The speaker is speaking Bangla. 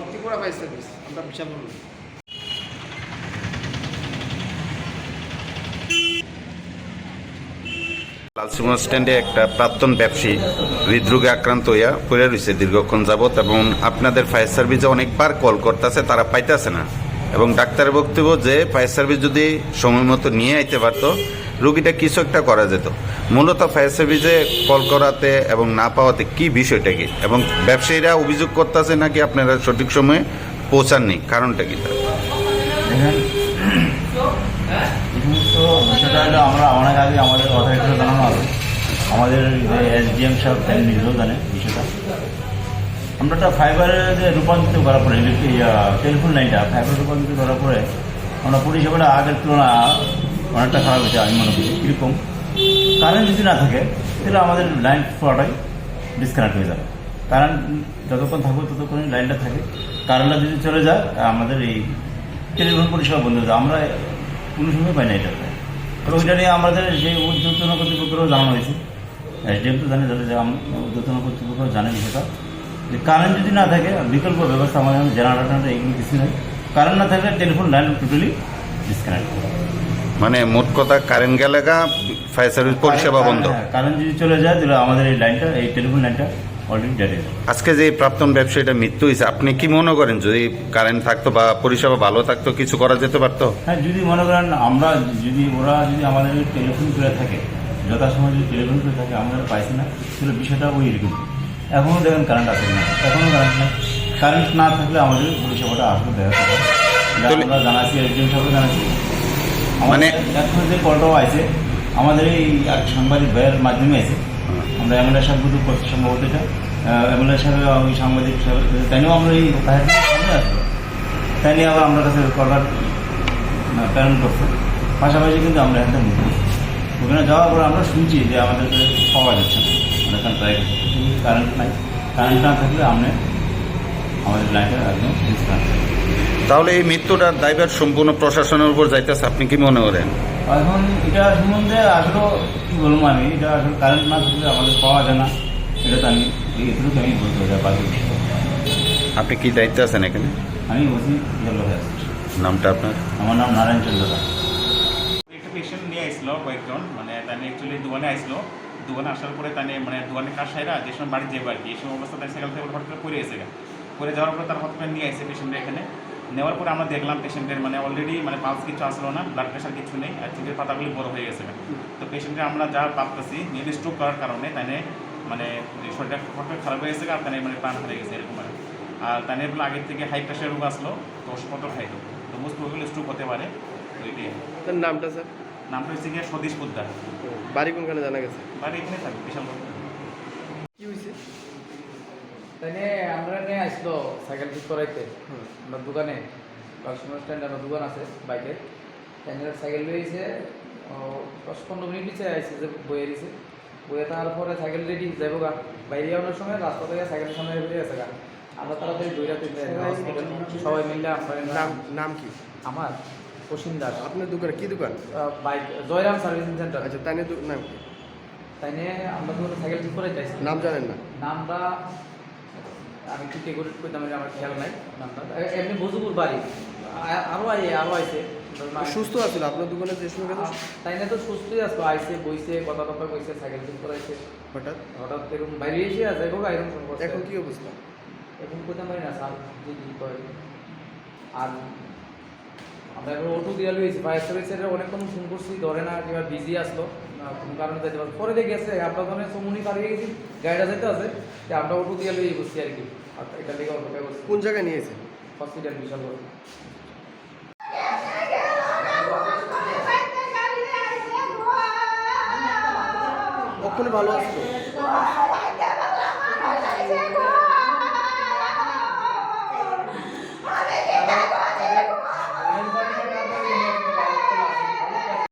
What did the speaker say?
অল ত্রিপুরা ফায়ার সার্ভিস আমরা বিশাল বলব লালসিমা স্ট্যান্ডে একটা প্রাক্তন ব্যবসায়ী হৃদরোগে আক্রান্ত হইয়া পড়ে রয়েছে দীর্ঘক্ষণ যাবৎ এবং আপনাদের ফায়ার সার্ভিসে অনেকবার কল করতেছে, তারা পাইতেছে না। এবং ডাক্তারের বক্তব্য যে, ফায়ার সার্ভিস যদি সময় মতো নিয়ে আইতে পারতো রুগীটা কিছু একটা করা যেত। মূলত ফায়ার সার্ভিসে কল করাতে এবং না পাওয়াতে কি বিষয়টা কি? এবং ব্যবসায়ীরা অভিযোগ করতেছে নাকি আপনারা সঠিক সময়ে পৌঁছাননি? কারণটা কি? বিষয়টা আমরা অনেক আগে আমাদের অথরিটিকে জানানো হবে। আমাদের এসডিএম সাহেব, তাই নিজেও জানে বিষয়টা। আমরা একটা ফাইবারে রূপান্তরিত করার পরে টেলিফোন লাইনটা ফাইবার রূপান্তরিত করার পরে, আমরা পরিষেবাটা আগের তুলনায় অনেকটা খারাপ হয়েছে আমি মনে করি। কীরকম কারেন্ট যদি না থাকে, তাহলে আমাদের লাইন পুরোটাই ডিসকানেক্ট হয়ে যাবে। কারেন্ট যতক্ষণ থাকবে ততক্ষণ লাইনটা থাকে। কারেন্টটা যদি চলে যায় আমাদের এই টেলিফোন পরিষেবা বন্ধ হয়ে যায় আমরা কোনো সময় পাই না এটা তবে ওইটা নিয়ে আমাদের যে উদ্যোতন কর্তৃপক্ষেরও জানানো হয়েছে। এসডিএম তো জানে যাতে উদ্যোতন কর্তৃপক্ষ জানে বিষয়টা। যে কারেন্ট যদি না থাকে, বিকল্প ব্যবস্থা আমাদের জেনারেটর এগুলো কিছু নেই। কারেন্ট না থাকলে টেলিফোন লাইন টোটালি ডিসকানেক্ট মানে মোট কথা কারেন্ট গেলে গা ফায়ার সার্ভিস পরিষেবা বন্ধ। কারেন্ট যদি চলে যায় তাহলে আমাদের এই লাইনটা এই টেলিফোন লাইনটা অলরেডি ডেড আজকে যে প্রাক্তন ব্যবসায়ীটা মৃত্যু হয়েছে আপনি কি মনে করেন যদি কারেন্ট থাকতো বা পরিষেবা ভালো থাকতো কিছু করা যেতে পারতো? হ্যাঁ যদি মনে করেন আমরা যদি ওরা যদি আমাদের টেলিফোন করে থাকে যথাসময় যদি টেলিফোন করে থাকে আমরা পাইছি না তাহলে বিষয়টা ওই এরকম এখনও দেখেন কারেন্ট আসে না এখনও কারেন্ট নেই। কারেন্ট না থাকলে আমাদের পরিষেবাটা আসলে দেখা যাবে। আমরা জানাচ্ছি একজন সাহেবকে জানাচ্ছি মানে- এখন যে কলটাও আছে, আমাদের এই এক সাংবাদিক ভাইয়ের মাধ্যমে আছে। আমরা এমএলএ সাহেব কিন্তু করছি সম্ভবত এটা। এমএলএ সাহেব, ওই সাংবাদিক সাহেব তাইও আমরা এই ভাইয়ের সামনে আসব। তাই নিয়ে আবার আমরা কাছে কলকার প্রেরণ করছে। পাশাপাশি কিন্তু আমরা একটা মুখ ওখানে যাওয়ার পর আমরা শুনছি যে আমাদেরকে পাওয়া যাচ্ছে না। ট্রাই কারেন্ট নাই। কারেন্ট না থাকলে আমরা আমাদের লাইনটা একদম তাহলে এই মৃত্যুটার দায়ভার সম্পূর্ণ প্রশাসনের উপর যাইতেছে আপনি কি মনে করেন? এখন এটা সম্বন্ধে আসলে কি বলব আমি এটা আসলে কারেন্ট না থাকলে আমাদের পাওয়া যায় না। এটা তো আমি এটুকু আমি বলতে পারি বাকি আপনি কি দায়িত্বে আছেন এখানে? আমি বলছি হয়ে নামটা আপনার? আমার নাম নারায়ণ চন্দ্র। একটা পেশেন্ট নিয়ে আসলো কয়েকজন মানে তাই অ্যাকচুয়ালি দোকানে আসলো দোকানে আসার পরে তাই মানে দোকানে কাজ সাইরা যে সময় বাড়ি যাবে আর কি এই সময় অবস্থা তাই সাইকেল থেকে হঠাৎ করে পড়ে এসে গেল পরে যাওয়ার পরে তার করে নিয়ে আসে পেশেন্টের এখানে। নেওয়ার পরে আমরা দেখলাম পেশেন্টের মানে অলরেডি মানে পালস কিছু আসলো না ব্লাড প্রেশার কিছু নেই আর চোখের পাতাগুলি বড় হয়ে গেছে। তো পেশেন্টের আমরা যা ভাবতেছি মেবি স্ট্রোক করার কারণে তাই মানে শরীরটা হঠাৎ খারাপ হয়ে গেছে আর তাই মানে প্রাণ হারিয়ে গেছে এরকম আর বলে আগের থেকে হাই প্রেশার রোগ আসলো তো ওষুধপত্র খাইতো তো মোস্ট প্রবলি স্ট্রোক হতে পারে তো এটাই তার নামটা স্যার? নামটা হচ্ছে গিয়ে সতীশ পোদ্দার। বাড়ি কোনখানে জানা গেছে? বাড়ি এখানে থাকবে বিশাল। কি হয়েছে তাইনে আমরা নিয়ে আসলো সাইকেল ঠিক করাইতে। আমরা দোকানে কাস্টমার স্ট্যান্ড আমার দোকান আছে বাইকের তাইনে সাইকেল লইছে দশ পনেরো মিনিট নিচে আইসে যে বয়ে দিছে। বয়ে তারপরে সাইকেল রেডি যাব গা। বাইরে যাওয়ার সময় রাস্তা থেকে সাইকেলের সামনে বেরিয়ে গেছে গা। আমরা তাড়াতাড়ি দৌড়া তিনটে সবাই মিলে আমরা নাম নাম কি? আমার অসীম দাস। আপনার দোকান কি দোকান? Bike Joyram servicing centre. আচ্ছা তাই নিয়ে নাম কি? তাইনে আমরা তো সাইকেল ঠিক করে যাইছি নাম জানেন না? নামটা আমি ঠিক করে কইতাম এটা আমার খেয়াল নাই নামটা। এমনি ভুজুপুর বাড়ি। আ- আরও আই আরও আইছে। সুস্থ আছিল আপনার দোকানে যে সময় তাই না তো সুস্থই আসতো আইসে বইছে কথা কথা কইছে সাইকেল ঠিক করাইছে। হঠাৎ? হঠাৎ এরকম বাইরে এসে আছে এরকম সমস্যা। এখন কি অবস্থা? এখন কইতাম পারি না স্যার যে কি কয়। আর আমরা এখন অটো দিয়া লইছি ফায়ার সার্ভিসের অনেকক্ষণ ফোন করছি ধরে না কিংবা বিজি আসলো কোনো কারণে যাইতে পারছে পরে দেখে গেছে আমরা ধরে সমুনি পালিয়ে গেছি গাড়িটা যাইতে আছে যে আমরা অটো দিয়া লই বসছি আর কি। লেগে অপেক্ষা করছি। কোন জায়গায় নিয়েছে? হসপিটাল বিশাল বড়। ওখানে ভালো আসতো